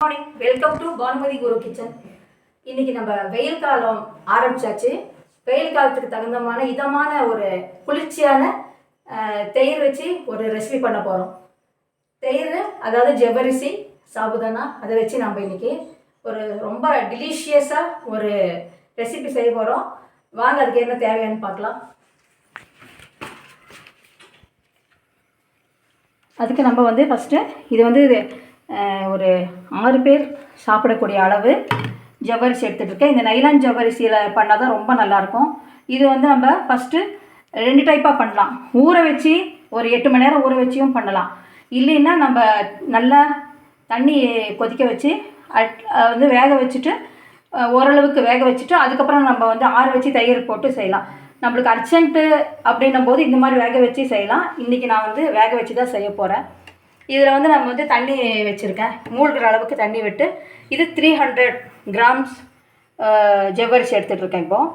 Morning welcome to Bhanumathi Guru kitchen இன்னைக்கு நம்ம வெயில் காலம் ஆரம்பிச்சாச்சு. வெயில் காலத்துக்கு தகுந்தமான இதமான ஒரு குளிர்ச்சியான தயிர் வச்சு ஒரு ரெசிபி பண்ண போகிறோம் தயிர் அதாவது ஜவ்வரிசி சாபுதானா அதை வச்சு நம்ம இன்னைக்கு ஒரு ரொம்ப டெலிஷியஸாக ஒரு ரெசிபி செய்ய போகிறோம் வாங்க அதுக்கு என்ன தேவையான்னு பார்க்கலாம். அதுக்கு நம்ம வந்து ஃபஸ்ட்டு இது வந்து இது, ஒரு ஆறு பேர் சாப்பிடக்கூடிய அளவு ஜவ்வரிசி எடுத்துகிட்ருக்கேன் இந்த நைலான் ஜவ்வரிசியில் பண்ணால் தான் ரொம்ப நல்லாயிருக்கும். இது வந்து நம்ம ஃபஸ்ட்டு ரெண்டு டைப்பாக பண்ணலாம். ஊற வச்சு ஒரு எட்டு மணி நேரம் ஊற வச்சியும் பண்ணலாம். இல்லைன்னா நம்ம நல்லா தண்ணி கொதிக்க வச்சு அட் வந்து வேக வச்சுட்டு ஓரளவுக்கு வேக வச்சுட்டு அதுக்கப்புறம் நம்ம வந்து ஆற வச்சு தயிர் போட்டு செய்யலாம். நம்மளுக்கு அர்ஜென்ட்டு அப்படின்னும் போது இந்த மாதிரி வேக வச்சு செய்யலாம். இன்றைக்கி நான் வந்து வேக வச்சு தான் செய்ய போகிறேன் இதில் வந்து நம்ம வந்து தண்ணி வச்சுருக்கேன். மூழ்கிற அளவுக்கு தண்ணி விட்டு இது த்ரீ ஹண்ட்ரட் கிராம்ஸ் ஜவ்வரிசி எடுத்துகிட்ருக்கேன் இப்போது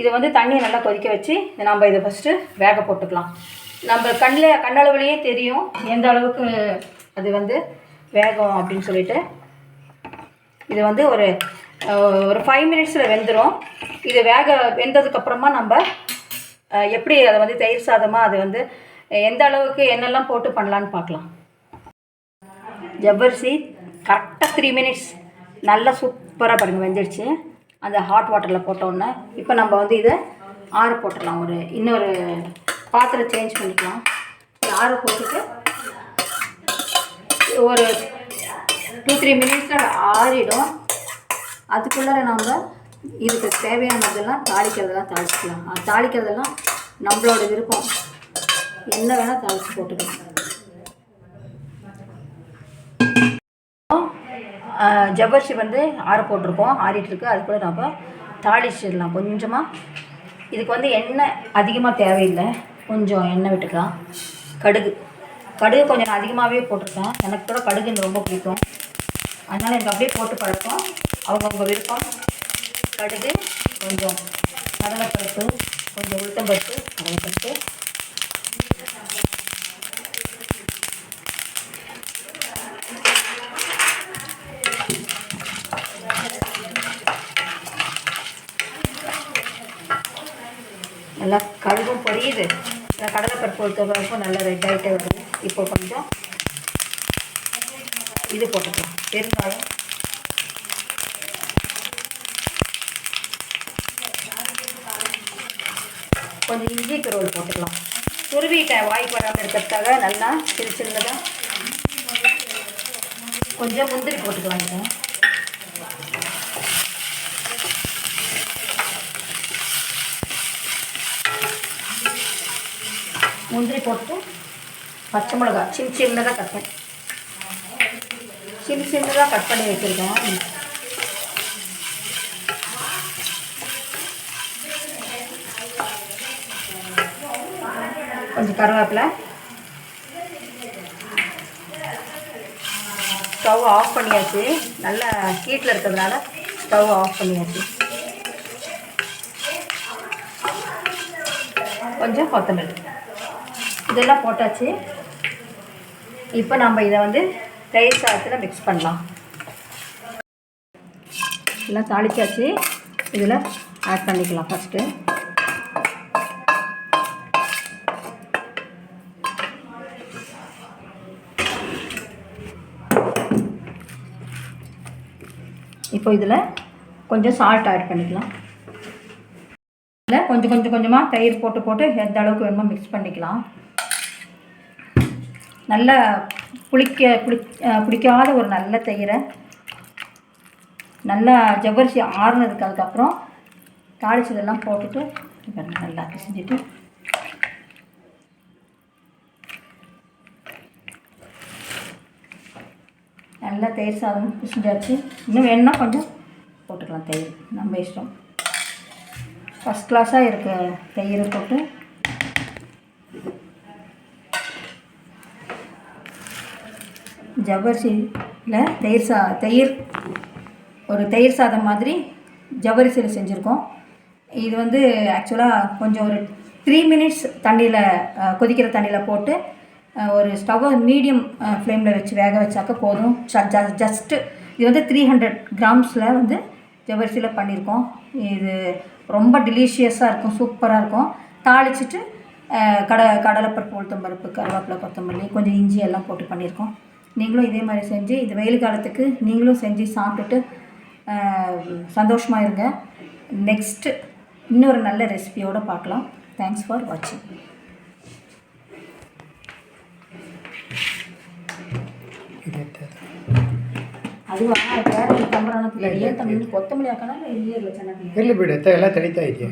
இது வந்து தண்ணியை நல்லா கொதிக்க வச்சு நம்ம இதை ஃபஸ்ட்டு வேக போட்டுக்கலாம். நம்ம கண்ணில் கண்ணளவுலேயே தெரியும் எந்த அளவுக்கு அது வந்து வேகம் அப்படின்னு சொல்லிட்டு. இது வந்து ஒரு ஒரு ஃபைவ் மினிட்ஸில் வெந்துடும் இது வேக வெந்ததுக்கப்புறமா நம்ம எப்படி அதை வந்து தயிர் சாதமாக அது வந்து எந்த அளவுக்கு என்னெல்லாம் போட்டு பண்ணலான்னு பார்க்கலாம். ஜவ்வரிசி கரெக்டாக த்ரீ மினிட்ஸ் நல்லா சூப்பராக பாருங்கள் வெந்துடுச்சு அந்த ஹாட் வாட்டரில் போட்டோன்னே இப்போ நம்ம வந்து இதை ஆற போட்டுடலாம். ஒரு இன்னொரு பாத்திரம் சேஞ்ச் பண்ணிக்கலாம். ஆறு ஆற போட்டுட்டு ஒரு டூ த்ரீ மினிட்ஸில் ஆறிடும். அதுக்குள்ளார நம்ம இதுக்கு தேவையானதெல்லாம் தாளிக்கிறதெல்லாம் தாளிச்சிக்கலாம். தாளிக்கிறதெல்லாம் நம்மளோட விருப்பம். என்ன வேணால் தாளித்து போட்டுக்கலாம். ஜவ்வரிசி வந்து ஆற போட்டிருக்கோம் ஆறிட்டுருக்கு. அது கூட நம்ம தாளிச்சிடலாம் கொஞ்சமாக இதுக்கு வந்து எண்ணெய் அதிகமாக தேவையில்லை. கொஞ்சம் எண்ணெய் விட்டுக்கலாம். கடுகு. கடுகு கொஞ்சம் நான் அதிகமாகவே போட்டிருக்கேன். எனக்கு கூட கடுகு எனக்கு ரொம்ப பிடிக்கும். அதனால் எனக்கு அப்படியே போட்டு பழக்கம். அவங்கவுங்க விருப்பம். கடுகு கொஞ்சம் கடலைப்பருப்பு கொஞ்சம் உளுத்தம்பருப்பு கடலைப்பருப்பு. நல்லா கடுகும் பொரியுது. நல்லா கடலைப்பருப்பு உளுத்தம்பருப்பும் நல்லா ரெட் ஆகிட்டே வருது. இப்போ கொஞ்சம் இது போட்டுக்கலாம். பெருங்காயம். கொஞ்சம் இஞ்சி துருவல் போட்டுக்கலாம். துருவிட்டேன் வாய் படாமல் இருக்கிறதுக்காக நல்லா சிறு சின்னதாக கொஞ்சம் முந்திரி போட்டுக்கலாம். முந்திரி போட்டு பச்சை மிளகா சின்ன சின்னதாக கட் பண்ணி சின்ன சின்னதாக கட் பண்ணி வச்சுருக்கேன் கொஞ்சம் கருவேப்பிலை. ஸ்டவ் ஆஃப் பண்ணியாச்சு. நல்லா ஹீட்டில் இருக்கிறதுனால ஸ்டவ் ஆஃப் பண்ணியாச்சு. கொஞ்சம் கொத்தமல்லி. இதெல்லாம் போட்டாச்சு. இப்போ நம்ம இதை வந்து தயிர் சாதத்தில் மிக்ஸ் பண்ணலாம். எல்லாம் தாளிச்சாச்சு. இதில் ஆட் பண்ணிக்கலாம் ஃபஸ்ட்டு இப்போ இதில் கொஞ்சம் சால்ட் ஆட் பண்ணிக்கலாம். இதில் கொஞ்சம் கொஞ்சம் கொஞ்சமாக தயிர் போட்டு போட்டு எந்த அளவுக்கு வேணுமோ மிக்ஸ் பண்ணிக்கலாம். நல்ல புளிக்க புளி அஹ் புளிக்காத ஒரு நல்ல தயிரை நல்லா ஜவ்வரிசி ஆறுனதுக்கு அதுக்கப்புறம் தாளிச்சதெல்லாம் போட்டுட்டு நல்லா செஞ்சுட்டு நல்லா தயிர் சாதம் பிசைஞ்சாச்சு. இன்னும் வேணும்னா கொஞ்சம் போட்டுக்கலாம் தயிர். நம்ம இஷ்டம். ஃபஸ்ட் கிளாஸாக இருக்க தயிர் போட்டு ஜவ்வரிசியில் தயிர் சா தயிர் ஒரு தயிர் சாதம் மாதிரி ஜவ்வரிசியில் செஞ்சுருக்கோம். இது வந்து ஆக்சுவலாக கொஞ்சம் ஒரு த்ரீ மினிட்ஸ் தண்ணியில் கொதிக்கிற தண்ணியில் போட்டு ஒரு ஸ்டவ்வை மீடியம் ஃப்ளேமில் வச்சு வேக வச்சாக்க போதும். ஜஸ்ட்டு இது வந்து த்ரீ ஹண்ட்ரட் கிராம்ஸில் வந்து ஜவ்வரிசியில் பண்ணியிருக்கோம் இது ரொம்ப டெலிஷியஸாக இருக்கும் சூப்பராக இருக்கும். தாளிச்சிட்டு கடை கட கடலைப்பருப்பு உளுத்தம்பருப்பு கருவேப்பிலை கொத்தமல்லி கொஞ்சம் இஞ்சி எல்லாம் போட்டு பண்ணியிருக்கோம் நீங்களும் இதே மாதிரி செஞ்சு இது வெயில் காலத்துக்கு நீங்களும் செஞ்சு சாப்பிட்டுட்டு சந்தோஷமாக இருங்க நெக்ஸ்ட்டு இன்னொரு நல்ல ரெசிபியோடு பார்க்கலாம் தேங்க்ஸ் ஃபார் வாட்சிங் ಇದು ಎತ್ತದು. அதுவா வேற ஒரு கம்பரான பிள்ளை ஏன் தமிழ் கொத்தமல்லி ஆக்கணும் இல்லை இயர் வச்சா ಇರ್ಲಿ ಬಿಡು ಎತ್ತ ಎಲ್ಲ ತಡಿತಾ ಇದೆಯಾ